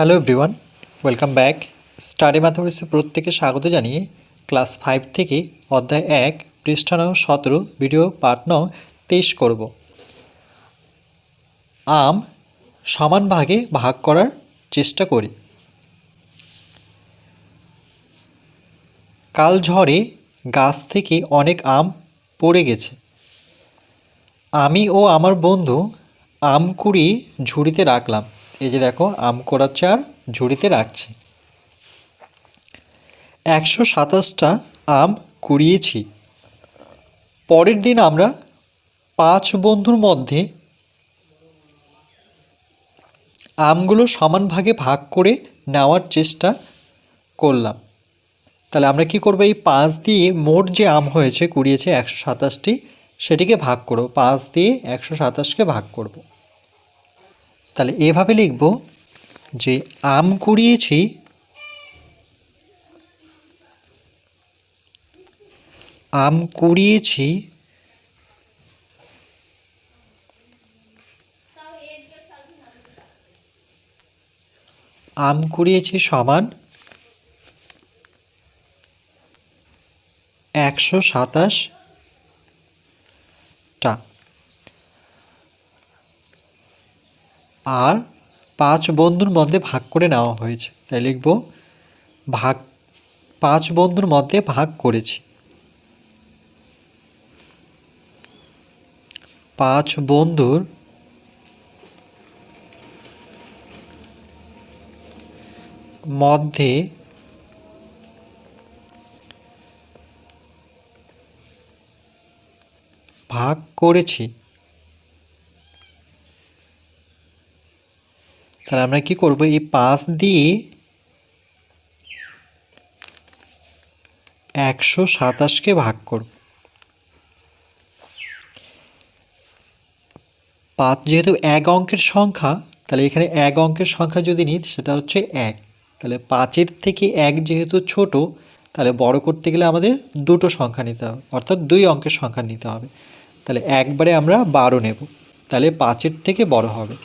Hello everyone welcome back study ম্যাথমেটিক্সে প্রত্যেকে স্বাগত জানিয়ে ক্লাস ফাইভ থেকে অধ্যায় এক, পৃষ্ঠা নং সতেরো ভিডিও পার্ট নং তেইশ করব। আম সমান ভাগে ভাগ করার চেষ্টা করি। কাল ঝড়ে গাছ থেকে অনেক আম পড়ে গেছে। আমি ও আমার বন্ধু আম কুড়িয়ে ঝুড়িতে রাখলাম। এই যে দেখো, আম কোড়াচ্ছে চার ঝুড়িতে রাখছে। একশো সাতাশটা আম কুড়িয়েছি। পরের দিন আমরা পাঁচ বন্ধুর মধ্যে আমগুলো সমান ভাগে ভাগ করে নেওয়ার চেষ্টা করলাম। তাহলে আমরা কি করব? এই পাঁচ দিয়ে মোট যে আম হয়েছে, কুড়িয়েছে একশো সাতাশটি, সেটিকে ভাগ করব। পাঁচ দিয়ে একশো সাতাশকে ভাগ করব। তাহলে এভাবে লিখব যে আম কুড়িয়েছি আম কুড়িয়েছি আম কুড়িয়েছি সমান একশো সাতাশটা আর পাঁচ বন্ধুর মধ্যে ভাগ করে নেওয়া হয়েছে। তাই লিখব, ভাগ, পাঁচ বন্ধুর মধ্যে ভাগ করেছি। পাঁচ বন্ধুর মধ্যে ভাগ করেছি। তাহলে আমরা কি করব? এই পাঁচ দিয়ে একশো সাতাশকে ভাগ করব। পাঁচ যেহেতু এক অঙ্কের সংখ্যা, তাহলে এখানে এক অঙ্কের সংখ্যা যদি নিই, সেটা হচ্ছে এক। তাহলে পাঁচের থেকে এক যেহেতু ছোট, তাহলে বড় করতে গেলে আমাদের দুটো সংখ্যা নিতে হবে, অর্থাৎ দুই অঙ্কের সংখ্যা নিতে হবে। তাহলে একবারে আমরা বারো নেব, তাহলে পাঁচের থেকে বড় হবে।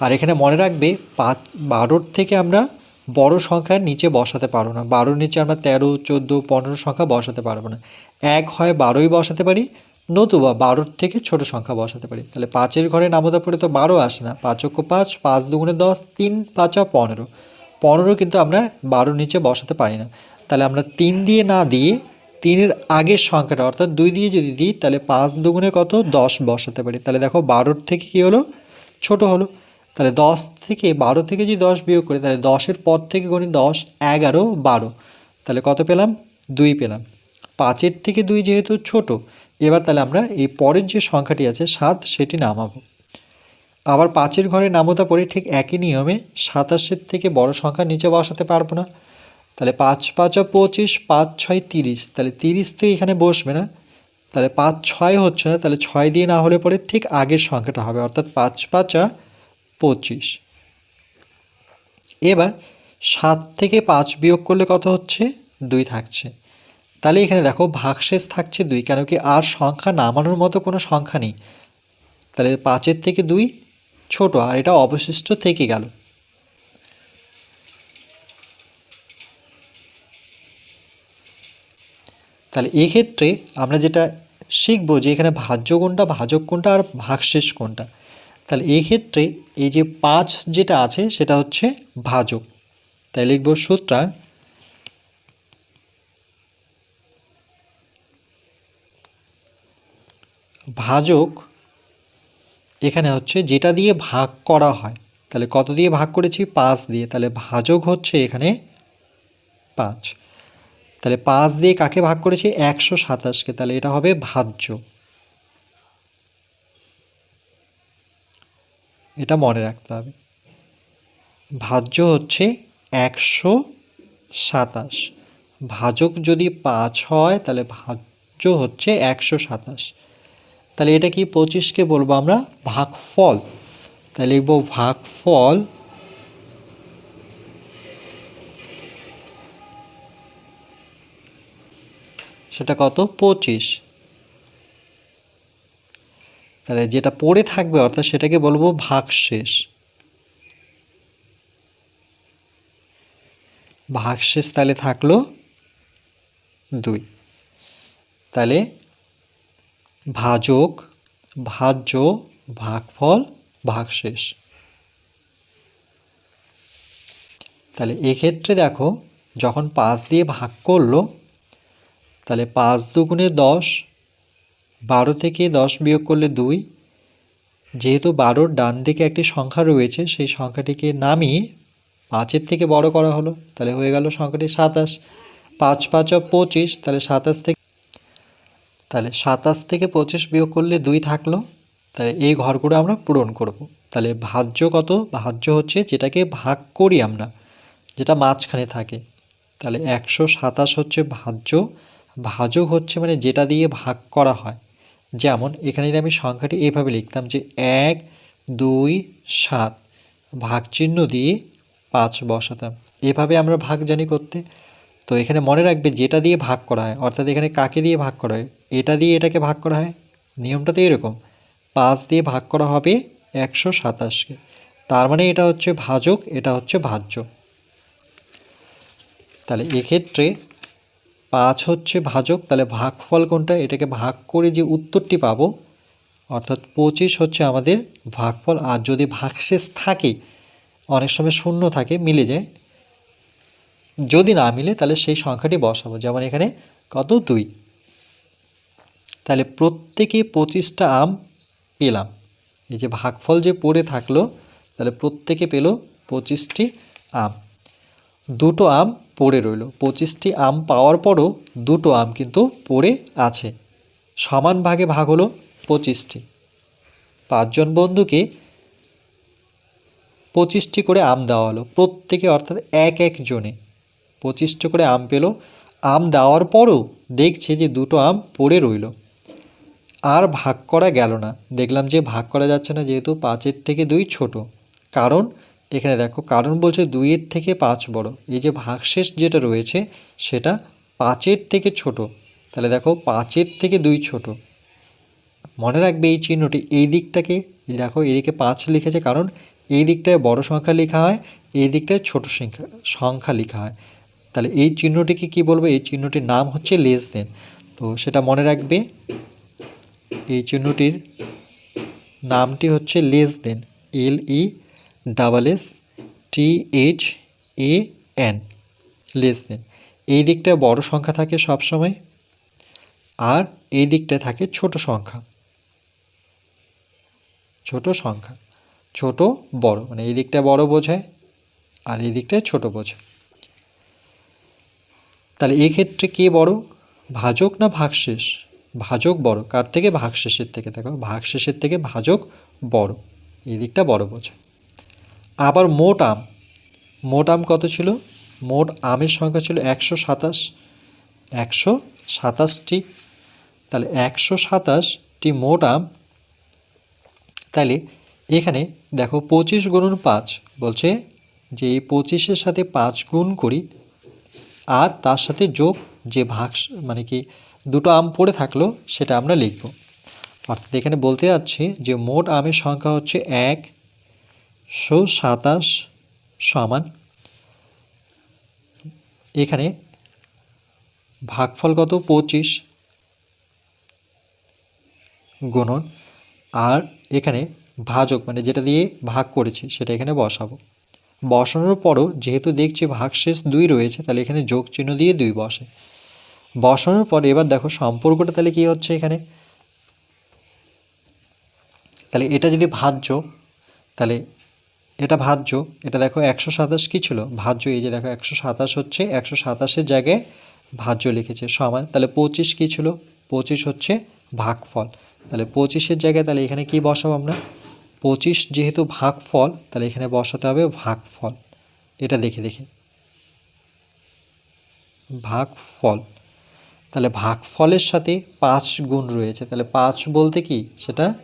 আর এখানে মনে রাখবে, পাঁচ, বারোর থেকে আমরা বড় সংখ্যার নিচে বসাতে পারব না। বারোর নিচে আমরা তেরো, চোদ্দ, পনেরো সংখ্যা বসাতে পারব না। এক হয় বারোই বসাতে পারি, নতুবা বারোর থেকে ছোট সংখ্যা বসাতে পারি। তাহলে পাঁচের ঘরে নামতা পড়ে তো বারো আসে না। পাঁচক্য পাঁচ পাঁচ দুগুণে দশ, তিন, পাঁচা পনেরো। পনেরো কিন্তু আমরা বারোর নিচে বসাতে পারি না। তাহলে আমরা তিন দিয়ে না দিয়ে তিনের আগের সংখ্যাটা, অর্থাৎ দুই দিয়ে যদি দিই, তাহলে পাঁচ দুগুণে কত? দশ বসাতে পারি। তাহলে দেখো বারোর থেকে কী হলো? ছোট হলো। তাহলে দশ থেকে বারো থেকে যদি দশ বিয়োগ করি, তাহলে দশের পর থেকে গণি দশ, এগারো, বারো। তাহলে কত পেলাম? দুই পেলাম। পাঁচের থেকে দুই যেহেতু ছোট, এবার তাহলে আমরা এই পরের যে সংখ্যাটি আছে, সাত, সেটি নামাবো। আবার পাঁচের ঘরে নামতা পড়ে ঠিক একই নিয়মে সাতাশের থেকে বড় সংখ্যা নিচে বসাতে পারব না। তাহলে পাঁচ, পাঁচা, পঁচিশ, পাঁচ, ছয়, তিরিশ। তাহলে তিরিশ তো এখানে বসবে না। তাহলে পাঁচ, ছয় হচ্ছে না। তাহলে ছয় দিয়ে না হলে পরে ঠিক আগের সংখ্যাটা হবে। অর্থাৎ পাঁচ, পাঁচা পঁচিশ। এবার সাত থেকে পাঁচ বিয়োগ করলে কত হচ্ছে? দুই থাকছে। তাহলে এখানে দেখো ভাগশেষ থাকছে দুই, কেন কি আর সংখ্যা নামানোর মতো কোনো সংখ্যা নেই। তাহলে পাঁচের থেকে দুই ছোট, আর এটা অবশিষ্ট থেকে গেল। তাহলে এক্ষেত্রে আমরা যেটা শিখব যে এখানে ভাজ্য কোনটা ভাজক কোনটা আর ভাগশেষ কোনটা তাহলে এই ক্ষেত্রে এই যে পাঁচ যেটা আছে, সেটা হচ্ছে ভাজক। তাই লিখব সুতরাং ভাজক এখানে হচ্ছে যেটা দিয়ে ভাগ করা হয়, তাহলে কত দিয়ে ভাগ করেছি? পাঁচ দিয়ে। তাহলে ভাজক হচ্ছে এখানে পাঁচ। তাহলে পাঁচ দিয়ে কাকে ভাগ করেছি? একশো সাতাশকে। তাহলে এটা হবে ভাজ্য। এটা মনে রাখতে হবে। ভাজ্য হচ্ছে একশো সাতাশ। ভাজক যদি পাঁচ হয়, তাহলে ভাজ্য হচ্ছে একশো সাতাশ। তাহলে এটা কি পঁচিশকে বলব আমরা? ভাগফল। তাহলে লিখব ভাগফল সেটা কত? পঁচিশ। তাহলে যেটা পড়ে থাকবে অর্থাৎ সেটাকে বলব ভাগশেষ। ভাগশেষ তাহলে থাকল দুই। তাহলে ভাজক, ভাজ্য, ভাগফল, ভাগশেষ। তাহলে এক্ষেত্রে দেখো, যখন পাঁচ দিয়ে ভাগ করল, তাহলে পাঁচ দুগুণে দশ বারো থেকে দশ বিয়োগ করলে দুই। যেহেতু বারোর ডান দিকে একটি সংখ্যা রয়েছে, সেই সংখ্যাটিকে নামিয়ে পাঁচের থেকে বড় করা হলো। তাহলে হয়ে গেল সংখ্যাটি সাতাশ। পাঁচ পাঁচ পঁচিশ, তাহলে সাতাশ থেকে তাহলে সাতাশ থেকে পঁচিশ বিয়োগ করলে দুই থাকল। তাহলে এই ঘরগুলো আমরা পূরণ করব। তাহলে ভাজ্য কত? ভাজ্য হচ্ছে যেটাকে ভাগ করি আমরা, যেটা মাঝখানে থাকে। তাহলে একশো সাতাশ হচ্ছে ভাজ্য। ভাজক হচ্ছে মানে যেটা দিয়ে ভাগ করা হয়। যেমন, এখানে যদি আমি সংখ্যাটি এইভাবে লিখতাম যে এক, দুই, সাত ভাগ চিহ্ন দিয়ে পাঁচ বসাতাম। এভাবে আমরা ভাগ জানি করতে। তো এখানে মনে রাখবে যেটা দিয়ে ভাগ করা হয়, অর্থাৎ এখানে কাকে দিয়ে ভাগ করা হয়, এটা দিয়ে এটাকে ভাগ করা হয়। নিয়মটা তো এরকম, পাঁচ দিয়ে ভাগ করা হবে একশো সাতাশকে। তার মানে এটা হচ্ছে ভাজক, এটা হচ্ছে ভাজ্য। তাহলে এক্ষেত্রে পাঁচ হচ্ছে ভাজক, তাহলে ভাগফল কোনটা? এটাকে ভাগ করে যে উত্তরটি পাবো, অর্থাৎ পঁচিশ হচ্ছে আমাদের ভাগফল, আর যদি ভাগশেষ থাকে, অনেক সময় শূন্য থাকে, মিলে যায়। যদি না মিলে, তাহলে সেই সংখ্যাটি বসাবো। যেমন এখানে কত? দুই। তাহলে প্রত্যেকে পঁচিশটা আম পেলাম। এই যে ভাগফল যে পড়ে থাকল, তাহলে প্রত্যেকে পেল পঁচিশটি আম। দুটো আম পড়ে রইল। পঁচিশটি আম পাওয়ার পরও দুটো আম কিন্তু পড়ে আছে। সমান ভাগে ভাগ হলো পঁচিশটি। পাঁচজন বন্ধুকে পঁচিশটি করে আম দেওয়া হলো, প্রত্যেকে অর্থাৎ এক এক জনে পঁচিশটি করে আম পেল। আম দেওয়ার পরও দেখছে যে দুটো আম পড়ে রইল। আর ভাগ করা গেল না। দেখলাম যে ভাগ করা যাচ্ছে না, যেহেতু পাঁচের থেকে দুই ছোট। কারণ এখানে দেখো, কারণ বলছে দুইয়ের থেকে পাঁচ বড়। এই যে ভাগশেষ যেটা রয়েছে, সেটা পাঁচের থেকে ছোট। তাহলে দেখো, পাঁচের থেকে দুই ছোট। মনে রাখবে এই চিহ্নটি এই দিকটাকে দেখো, এদিকে পাঁচ লিখেছে কারণ এই দিকটায় বড় সংখ্যা লেখা হয়, এই দিকটায় ছোট সংখ্যা সংখ্যা লেখা হয়। তাহলে এই চিহ্নটিকে কি বলব? এই চিহ্নটির নাম হচ্ছে লেস দেন তো সেটা মনে রাখবে, এই চিহ্নটির নামটি হচ্ছে less than L E double S, T H, A, N. Less than এই দিকটায় বড় সংখ্যা থাকে সব সময় আর এই দিকটায় থাকে ছোট সংখ্যা। ছোট সংখ্যা। ছোট, বড়। মানে এই দিকটা বড় বোঝায় আর এই দিকটায় ছোট বোঝায় তাহলে এক্ষেত্রে কে বড়? ভাজক না ভাগশেষ? ভাজক বড়। কার থেকে? ভাগশেষের থেকে। দেখো, ভাগশেষের থেকে ভাজক বড়। এই দিকটা বড় বোঝায় আবার মোট আম। মোট আম কত ছিল? মোট আমের সংখ্যা ছিল একশো সাতাশ। একশো সাতাশটি। তাহলে একশো সাতাশটি মোট আম। তাহলে এখানে দেখো পঁচিশ গুণন পাঁচ বলছে যে এই পঁচিশের সাথে পাঁচ গুণ করি আর তার সাথে যোগ যে ভাগ মানে কি দুটো আম পড়ে থাকল সেটা আমরা লিখব। অর্থাৎ এখানে বলতে যাচ্ছি যে মোট আমের সংখ্যা হচ্ছে এক শো সাতাশ সমান এখানে ভাগফল কত? পঁচিশ গুণন। আর এখানে ভাজক মানে যেটা দিয়ে ভাগ করেছি, সেটা এখানে বসাবো। বসানোর পরও যেহেতু দেখছি ভাগশেষ দুই রয়েছে, তাহলে এখানে যোগ চিহ্ন দিয়ে দুই বসে। বসানোর পর এবার দেখো সম্পর্কটা তাহলে কী হচ্ছে এখানে? তাহলে এটা যদি ভাজ্য, তাহলে এটা ভাজ্য, এটা দেখো একশো সাতাশ কী ছিল? ভাজ্য এই যে দেখো একশো সাতাশ হচ্ছে, একশো সাতাশের জায়গায় ভাজ্য লিখেছে সমান। তাহলে পঁচিশ কী ছিল? পঁচিশ হচ্ছে ভাগফল। তাহলে পঁচিশের জায়গায় তাহলে এখানে কি বসাবো আমরা? পঁচিশ যেহেতু ভাগফল, তাহলে এখানে বসাতে হবে ভাগফল। এটা দেখে দেখে। ভাগফল। তাহলে ভাগফলের সাথে পাঁচ গুণ রয়েছে। তাহলে পাঁচ বলতে কি? সেটা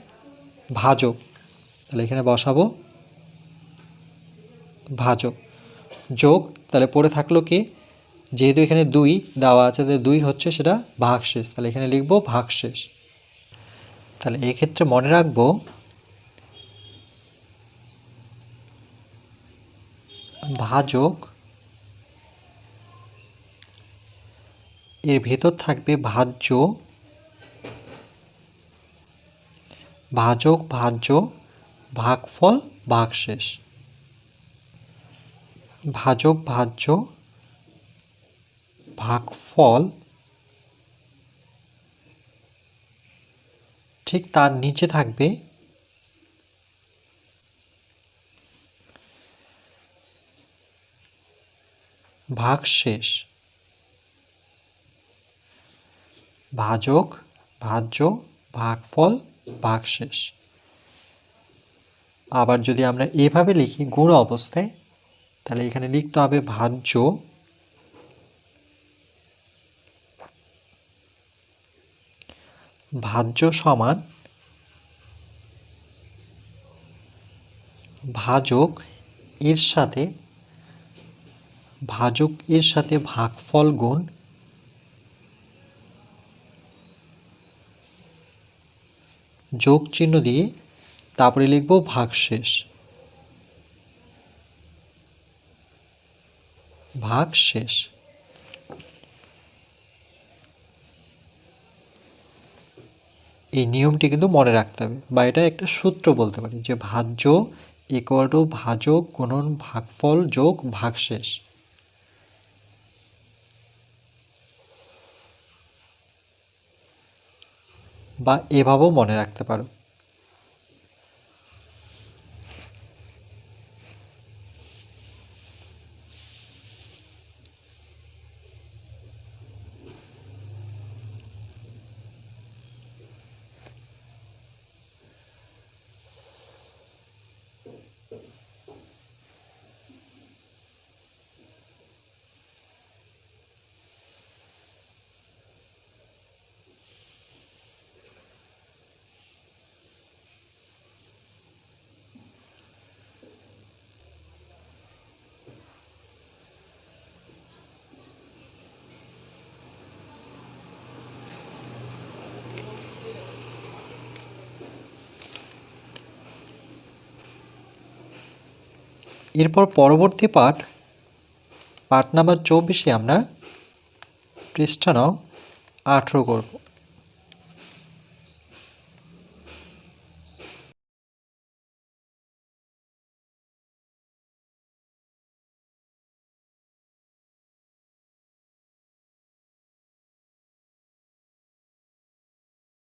ভাজক। তাহলে এখানে বসাবো ভাজক। যোগ, তাহলে পড়ে থাকল কি? যেহেতু এখানে দুই দেওয়া আছে, তাহলে দুই হচ্ছে সেটা ভাগশেষ। তাহলে এখানে লিখব ভাগশেষ। তাহলে এক্ষেত্রে মনে রাখব, ভাজক এর ভেতর থাকবে ভাজ্য, ভাজক, ভাজ্য, ভাগফল, ভাগশেষ। ভাজক ভাজ্য, ভাগফল, ঠিক তার নিচে থাকবে ভাগশেষ, ভাজক ভাজ্য, ভাগফল, ভাগশেষ। আবার যদি আমরা এভাবে লিখি গুণ অবস্থায় তাহলে এখানে লিখতে হবে ভাজ্য। ভাজ্য সমান ভাজক এর সাথে, ভাজক এর সাথে ভাগফল গুণ যোগ চিহ্ন দিয়ে তারপরে লিখব ভাগশেষ। ভাগশেষ এই নিয়মটি কিন্তু মনে রাখতে হবে বা এটা একটা সূত্র বলতে পারি যে ভাজ্য ইকুয়াল টু ভাজক গুণন ভাগফল যোগ ভাগশেষ বা এভাবেও মনে রাখতে পারো। এরপর পরবর্তী পাঠ পাঠ নাম্বার চব্বিশে আমরা পৃষ্ঠা নং আঠেরো করব।